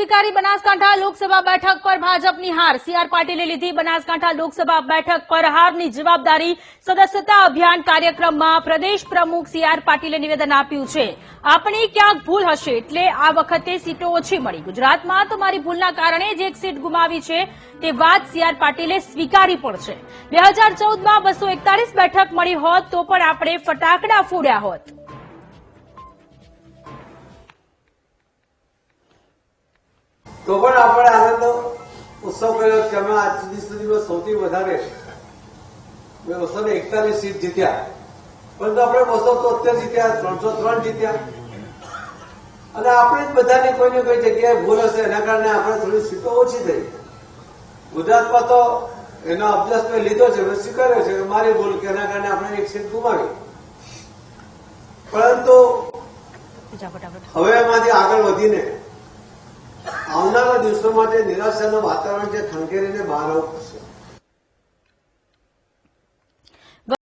સ્વીકારી બનાસકાંઠા લોકસભા બેઠક પર ભાજપની હાર. સીઆર પાટીલે લીધી બનાસકાંઠા લોકસભા બેઠક પર હારની જવાબદારી સદસ્યતા અભિયાન કાર્યક્રમમાં પ્રદેશ પ્રમુખ સીઆર પાટીલે નિવેદન આપ્યું છે. આપણી ક્યાંક ભૂલ હશે એટલે આ વખતે સીટો ઓછી મળી. ગુજરાતમાં તો મારી ભૂલના કારણે જ એક સીટ ગુમાવી છે તે વાત સીઆર પાટીલે સ્વીકારી પણ છે. બે હજાર ચૌદમાં બસો એકતાલીસ બેઠક મળી હોત તો પણ આપણે ફટાકડા ફોડ્યા હોત. તો પણ આપણે આનંદ ઉત્સવ કર્યો કે અમે આજ સુધી સુધીમાં સૌથી વધારે બસો ને એકતાલીસ સીટ જીત્યા. પરંતુ આપણે બસો તોતેર જીત્યા ત્રણસો ત્રણ જીત્યા. અને આપણે જ બધાની કોઈને કોઈ જગ્યાએ ભૂલ હશે એના કારણે આપણે થોડી સીટો ઓછી થઈ. ગુજરાતમાં તો એનો અભ્યાસ મેં લીધો છે મેં સ્વીકાર્યો છે મારી ભૂલ કે એના કારણે આપણે એક સીટ ગુમાવી. પરંતુ હવે એમાંથી આગળ વધીને દિવસો માટે નિરાશાનું વાતાવરણ જે ખંખેરીને બહાર આવવું પડશે.